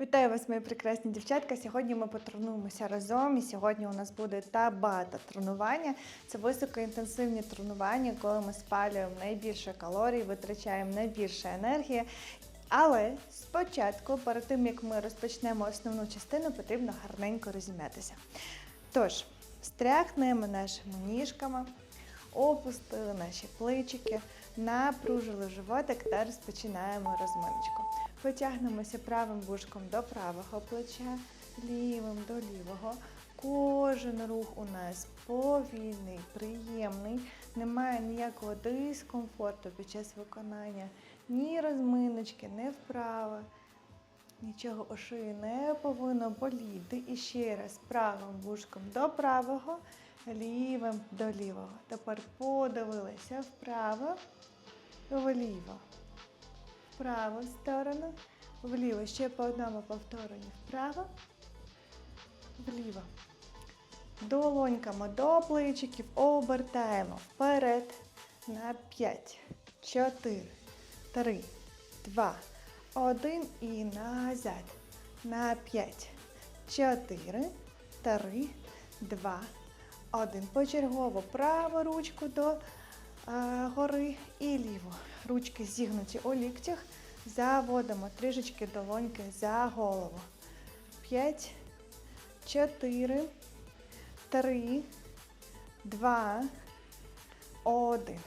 Вітаю вас, мої прекрасні дівчатка. Сьогодні ми потренуємося разом. І сьогодні у нас буде табата тренування. Це високоінтенсивні тренування, коли ми спалюємо найбільше калорій, витрачаємо найбільше енергії. Але спочатку, перед тим як ми розпочнемо основну частину, потрібно гарненько розім'ятися. Тож, стряхнемо нашими ніжками, опустили наші плечики, напружили животик та розпочинаємо розминочку. Потягнемося правим вушком до правого плеча, лівим до лівого. Кожен рух у нас повільний, приємний, немає ніякого дискомфорту під час виконання ні розминочки, ні вправи. Нічого у шиї не повинно боліти. І ще раз правим вушком до правого, лівим до лівого. Тепер подивилися вправо, вліво. В праву сторону, вліво. Ще по одному повторенню. Вправо, вліво. Долоньками до плечиків обертаємо вперед на 5, 4, 3, 2, 1 і назад. На 5, 4, 3, 2, 1. Почергово праву ручку до гори і ліву. Ручки зігнуті у ліктях. Заводимо трішечки долоньки за голову. 5, 4, 3, 2, 1.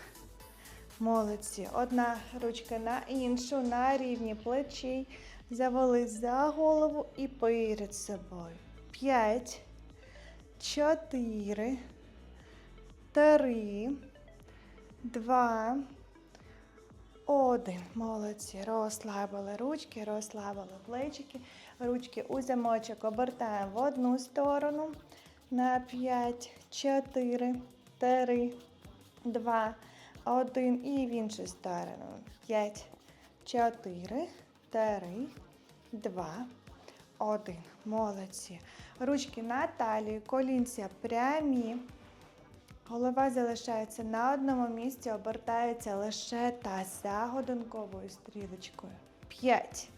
Молодці. Одна ручка на іншу, на рівні плечей. Завели за голову і перед собою. 5, 4, 3, 2, 1. Молодці. Розслабили ручки, розслабили плечики. Ручки у замочок обертаємо в одну сторону. На 5, 4, 3, 2, 1. І в іншу сторону. 5, 4, 3, 2, 1. Молодці. Ручки на талії, колінця прямі. Голова залишається на одному місці, обертається лише та за годинковою стрілочкою. 5.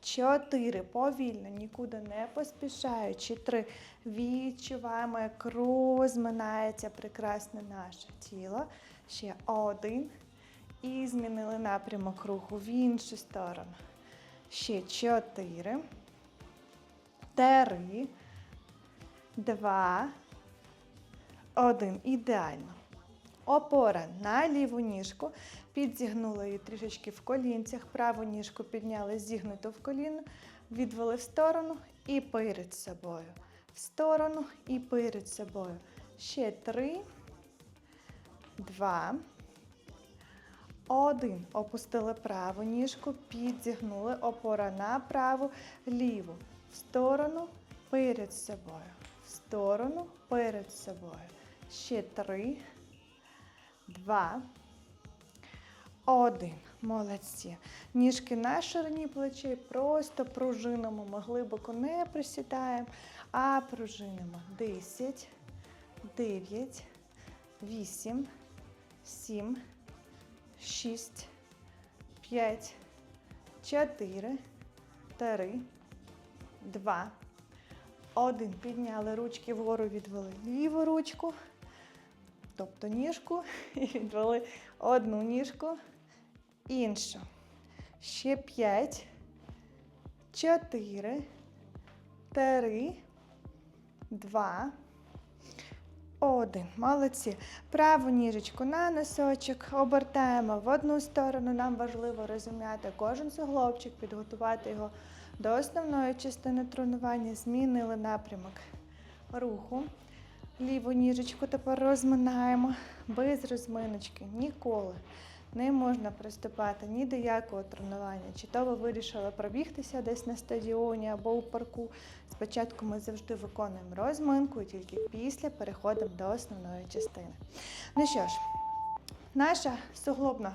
4. Повільно, нікуди не поспішаючи. 3. Відчуваємо, як розминається прекрасне наше тіло. Ще один. І змінили напрямок руху в іншу сторону. Ще 4. 3. 2. Один. Ідеально. Опора на ліву ніжку. Підзігнули її трішечки в колінцях. Праву ніжку підняли зігнуту в коліно, відвели в сторону і перед собою. В сторону і перед собою. Ще три, два, один. Опустили праву ніжку, підзігнули. Опора на праву, ліву. В сторону, перед собою. В сторону, перед собою. Ще три, два, один. Молодці. Ніжки на ширині плечей, просто пружинимо. Ми глибоко не присідаємо, а пружинимо. 10, 9, 8, 7, 6, 5, 4, 3, 2, один. Підняли ручки вгору, відвели ліву ручку, тобто ніжку, і відвели одну ніжку, іншу. Ще п'ять, чотири, три, два, один. Молодці. Праву ніжечку на носочок. Обертаємо в одну сторону. Нам важливо розім'яти кожен суглобчик, підготувати його до основної частини тренування. Змінили напрямок руху. Ліву ніжечку тепер розминаємо. Без розминочки ніколи не можна приступати ні до якого тренування. Чи то ви вирішили пробігтися десь на стадіоні або у парку. Спочатку ми завжди виконуємо розминку і тільки після переходимо до основної частини. Ну що ж, наша суглобна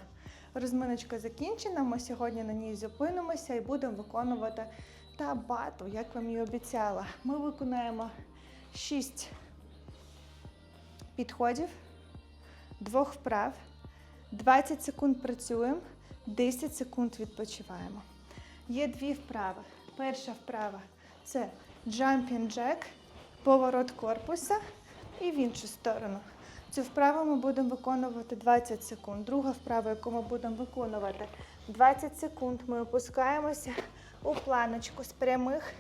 розминочка закінчена. Ми сьогодні на ній зупинимося і будемо виконувати табату, як вам і обіцяла. Ми виконаємо 6 підходів, двох вправ. 20 секунд працюємо, 10 секунд відпочиваємо. Є дві вправи. Перша вправа це jumping jack, поворот корпуса і в іншу сторону. Цю вправу ми будемо виконувати 20 секунд. Друга вправа, яку ми будемо виконувати 20 секунд, ми опускаємося у планочку з прямих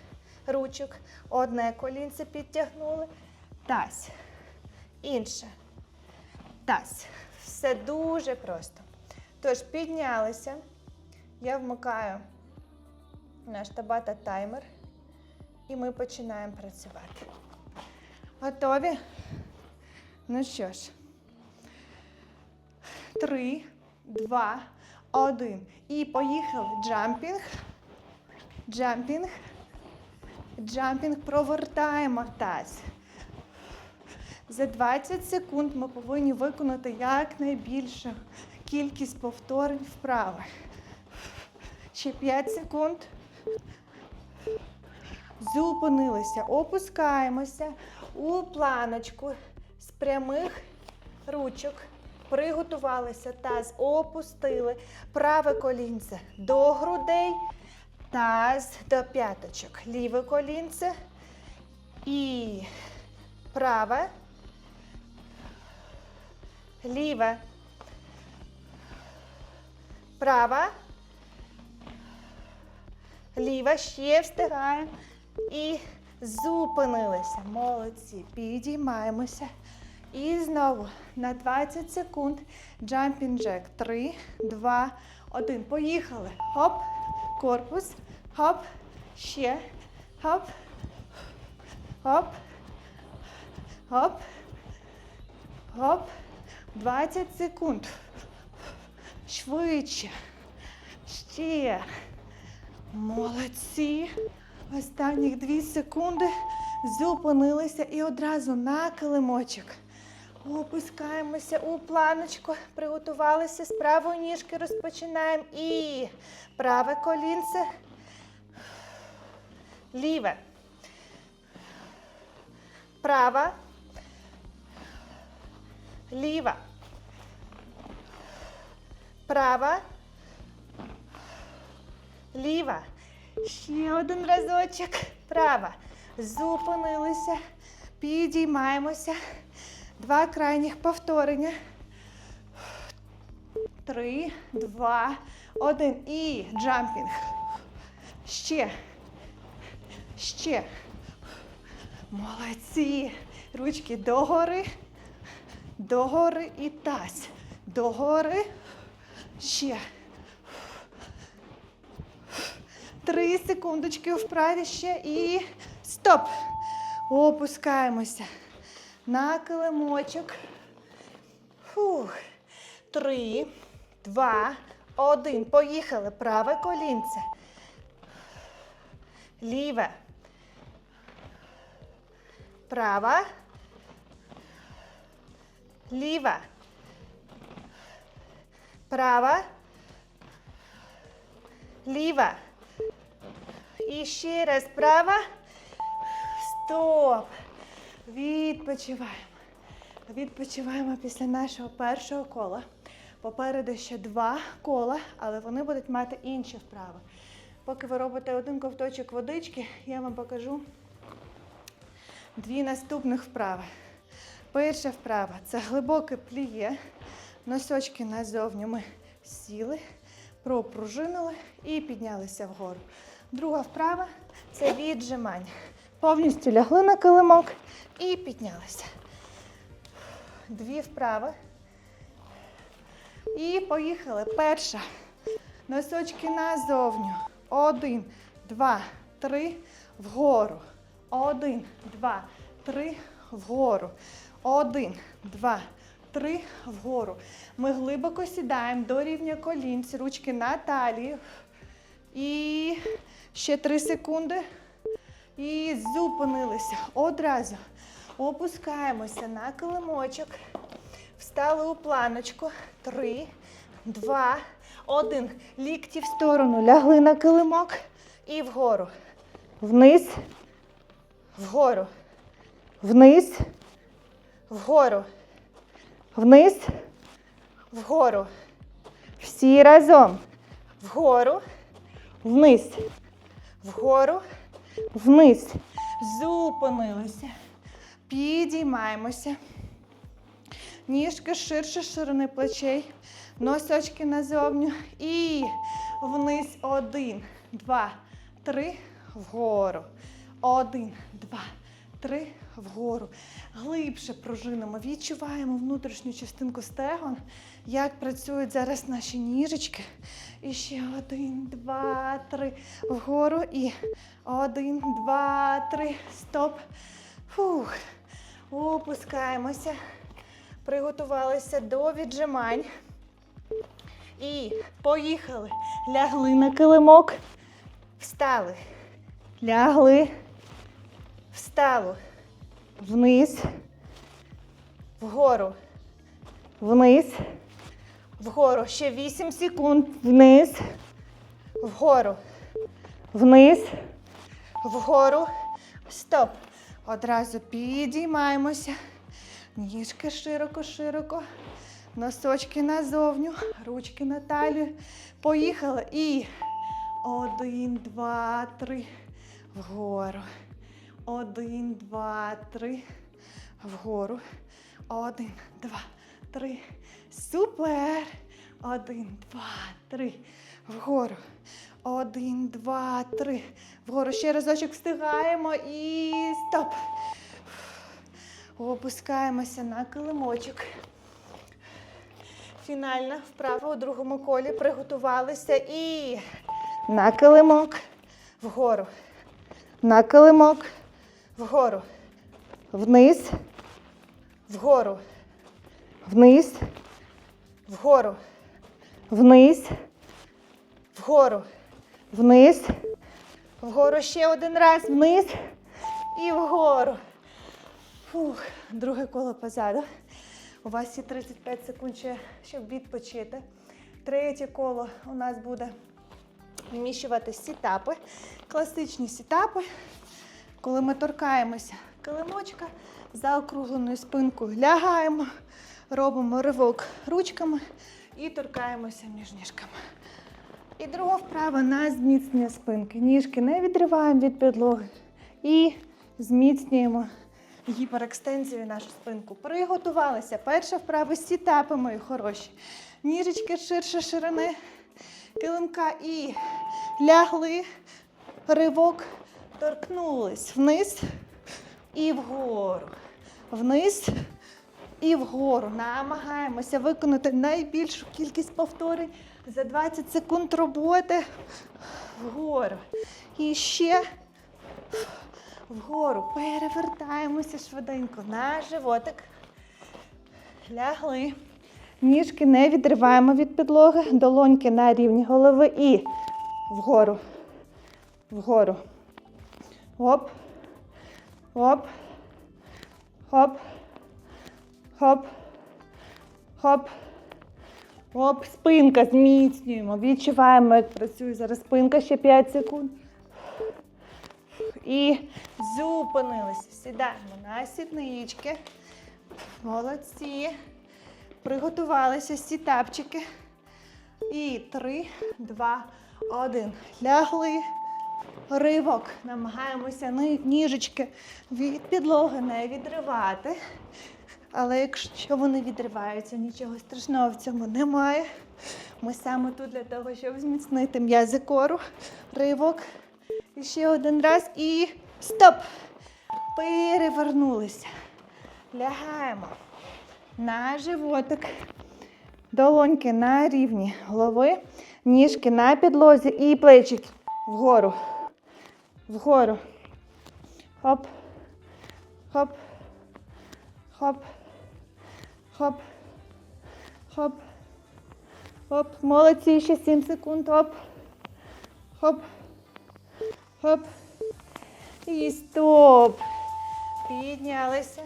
ручок. Одне колінце підтягнули, таз. Інше. Таз. Все дуже просто. Тож піднялися. Я вмикаю наш табата таймер. І ми починаємо працювати. Готові? Ну що ж. Три, два, один. І поїхали. Джампінг. Джампінг. Джампінг. Провертаємо таз. За 20 секунд ми повинні виконати якнайбільшу кількість повторень вправи. Ще 5 секунд. Зупинилися. Опускаємося у планочку з прямих ручок. Приготувалися таз, опустили праве колінце до грудей, таз до п'яточок. Ліве колінце і праве, ліве, права, ліва, ще встигаємо. І зупинилися. Молодці. Підіймаємося. І знову на 20 секунд jumping jack. 3, 2, 1. Поїхали. Хоп. Корпус. Хоп. Ще. Хоп. Хоп. Хоп. Хоп. 20 секунд. Швидше. Ще. Молодці. Останніх 2 секунди зупинилися і одразу на килимочок. Опускаємося у планочку, приготувалися з правої ніжки, розпочинаємо. І праве колінце, ліве, права, ліва, права, ліва. Ще один разочок. Права. Зупинилися. Підіймаємося. Два крайніх повторення. Три, два, один. І джампінг. Ще. Ще. Молодці. Ручки догори. Догори і таз. Догори. Ще. Три секундочки вправі ще і стоп. Опускаємося на килимочок. Фух. Три, два, один. Поїхали. Праве колінце. Ліве. Права. Ліва. Права. Ліва. І ще раз права. Стоп. Відпочиваємо. Відпочиваємо після нашого першого кола. Попереду ще два кола, але вони будуть мати інші вправи. Поки ви робите один ковточок водички, я вам покажу дві наступних вправи. Перша вправа це глибоке пліє. Носочки назовні ми сіли, пропружинили і піднялися вгору. Друга вправа це віджимання. Повністю лягли на килимок і піднялися. Дві вправи. І поїхали. Перша. Носочки назовню. Один, два, три. Вгору. Один, два, три. Вгору. Один, два, три. Вгору. Ми глибоко сідаємо до рівня колінць. Ручки на талії. І ще три секунди. І зупинилися. Одразу опускаємося на килимочок. Встали у планочку. Три, два, один. Лікті в сторону. Лягли на килимок. І вгору. Вниз. Вгору. Вниз. Вгору. Вниз. Вгору. Всі разом. Вгору. вниз, вгору, вниз. Зупинилися. Підіймаємося. Ніжки ширше ширини плечей. Носочки назовню. І вниз. Один, два, три. Вгору. Один, два, три. Вгору. Глибше пружинимо. Відчуваємо внутрішню частинку стегон. Як працюють зараз наші ніжечки. І ще один, два, три. Вгору. І один, два, три. Стоп. Фух. Опускаємося. Приготувалися до віджимань. І поїхали. Лягли на килимок. Встали. Лягли. Встало. Вниз. Вгору. Вниз. Вгору. Ще 8 секунд. Вниз. Вгору. Вниз. Вгору. Стоп. Одразу підіймаємося. Ніжки широко-широко. Носочки назовню. Ручки на талію. Поїхали. І один, два, три. Вгору. Один, два, три. Вгору. Один, два, три. Супер. Один, два, три. Вгору. Один, два, три. Вгору. Ще разочок встигаємо і стоп. Опускаємося на килимочок. Фінальна вправа у другому колі. Приготувалися і на килимок. Вгору. На килимок. Вгору. Вниз. Вгору. Вниз. Вгору. Вниз. Вгору. Вниз. Вгору ще один раз. Вниз. І вгору. Фух, друге коло позаду. У вас є 35 секунд ще, щоб відпочити. Третє коло у нас буде вміщувати сітапи, класичні сітапи. Коли ми торкаємося килимочка, за округленою спинкою лягаємо, робимо ривок ручками і торкаємося між ніжками. І друга вправа на зміцнення спинки. Ніжки не відриваємо від підлоги і зміцнюємо гіперекстензію нашу спинку. Приготувалися. Перша вправа сітапи, мої хороші. Ніжечки ширше ширини килимка і лягли, ривок, торкнулись вниз і вгору. Вниз і вгору. Намагаємося виконати найбільшу кількість повторень за 20 секунд роботи. Вгору. І ще вгору. Перевертаємося швиденько на животик. Лягли. Ніжки не відриваємо від підлоги, долоньки на рівні голови і вгору. Вгору. Оп. Оп. Хоп. Хоп. Хоп. Оп. Спинка зміцнюємо. Відчуваємо, як працює зараз спинка ще 5 секунд. І зупинилися. Сідаємо на сіднички. Молодці. Приготувалися сітапчики. І три, два, один. Лягли. Ривок. Намагаємося ніжечки від підлоги не відривати. Але якщо вони відриваються, нічого страшного в цьому немає. Ми саме тут для того, щоб зміцнити м'язи кору. Ривок. І ще один раз. І стоп! Перевернулися. Лягаємо на животик. Долоньки на рівні голови, ніжки на підлозі і плечики вгору. Вгору. Хоп. Хоп. Хоп. Хоп. Хоп. Хоп. Молодці, ще 7 секунд. Хоп. Хоп. Хоп. І стоп. Піднялися.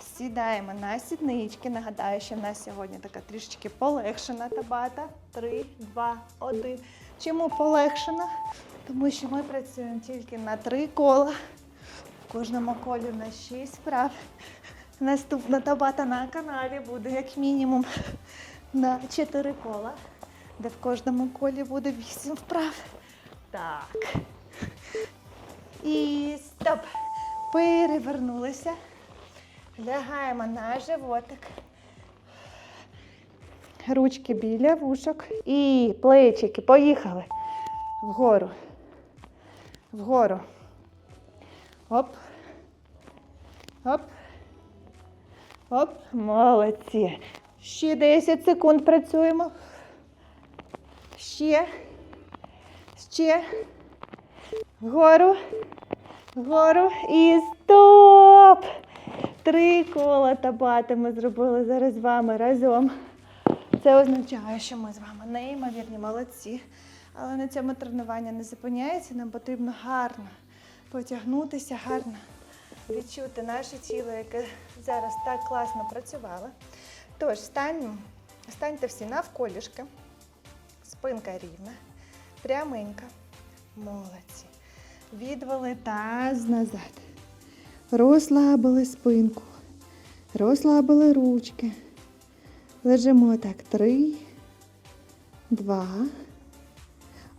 Сідаємо на сіднички. Нагадаю, що в нас сьогодні така трішечки полегшена табата. Три, два, один. Чому полегшена? Тому що ми працюємо тільки на три кола. В кожному колі на шість вправ. Наступна табата на каналі буде як мінімум на чотири кола, де в кожному колі буде вісім вправ. Так. І стоп. Перевернулися. Лягаємо на животик. Ручки біля вушок. І плечики. Поїхали. Вгору. Вгору. Оп. Оп. Оп. Молодці. Ще 10 секунд працюємо. Ще. Ще. Вгору. Вгору. І стоп! Три кола табата ми зробили зараз з вами разом. Це означає, що ми з вами неймовірні молодці. Але на цьому тренування не зупиняється. Нам потрібно гарно потягнутися, гарно відчути наше тіло, яке зараз так класно працювало. Тож, станьмо, станьте всі навколішки. Спинка рівна, пряменька. Молодці. Відвели таз назад. Розслабили спинку. Розслабили ручки. Лежимо так. Три, два,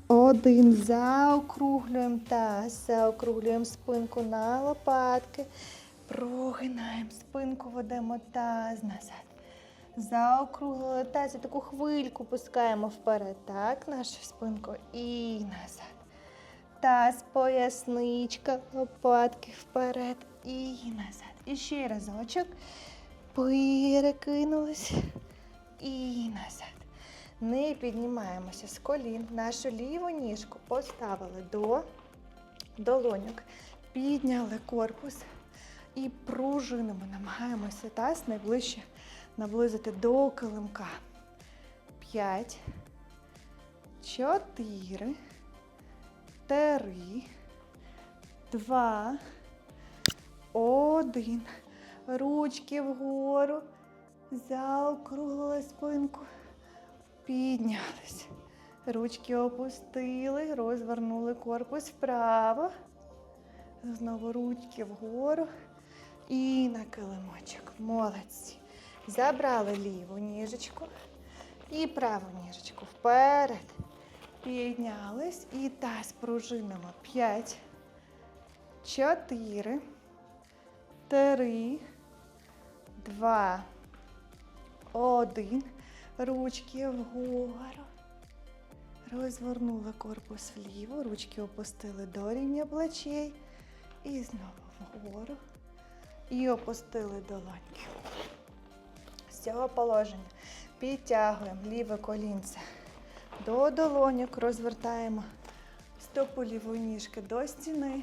один. Заокруглюємо таз, заокруглюємо спинку на лопатки. Прогинаємо спинку, ведемо таз назад. Заокруглили таз і таку хвильку пускаємо вперед. Так, нашу спинку і назад. Таз, поясничка, лопатки вперед і назад. І ще разочок. Перекинулись і назад. Не піднімаємося з колін. Нашу ліву ніжку поставили до долоньок. Підняли корпус і пружинимо. Намагаємося таз найближче наблизити до килимка. П'ять, чотири, три, два, один. Ручки вгору. Заокруглили спинку. Піднялись. Ручки опустили, розвернули корпус вправо. Знову ручки вгору. І на килимочок. Молодці. Забрали ліву ніжечку і праву ніжечку вперед. Піднялись і таз пружинимо. П'ять, чотири, три, два, один. Ручки вгору. Розвернули корпус вліво, ручки опустили до рівня плечей. І знову вгору. І опустили долоньки. З цього положення підтягуємо ліве колінце до долоньок, розвертаємо стопу лівої ніжки до стіни.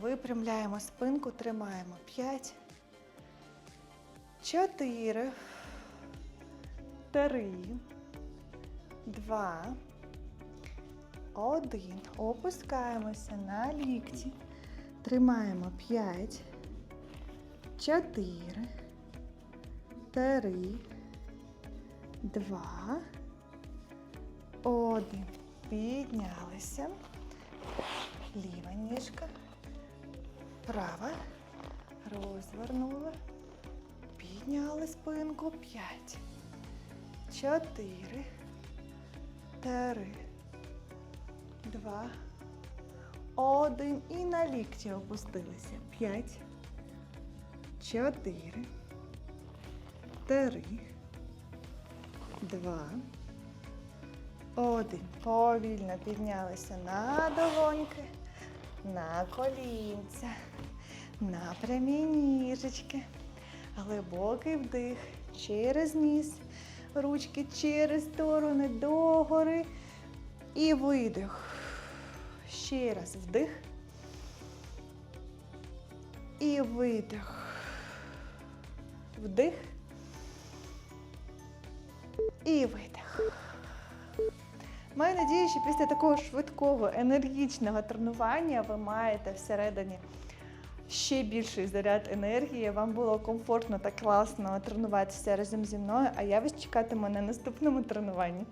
Випрямляємо спинку, тримаємо 5, 4, 3, 2, 1. Опускаємося на лікті. Тримаємо 5, 4, 3, 2, 1. Піднялися. Ліва ніжка. Права. Розвернули. Підняли спинку. 5, 4, 3, 2, 1. І на лікті опустилися. 5, 4, 3, 2, один. Повільно піднялися на долоньки, на колінця, на прямі ніжечки. Глибокий вдих через ніс. Ручки через сторони догори. І видих. Ще раз вдих. І видих. Вдих. І видих. Маю надію, що після такого швидкого, енергічного тренування ви маєте всередині ще більший заряд енергії. Вам було комфортно та класно тренуватися разом зі мною, а я вас чекатиму на наступному тренуванні.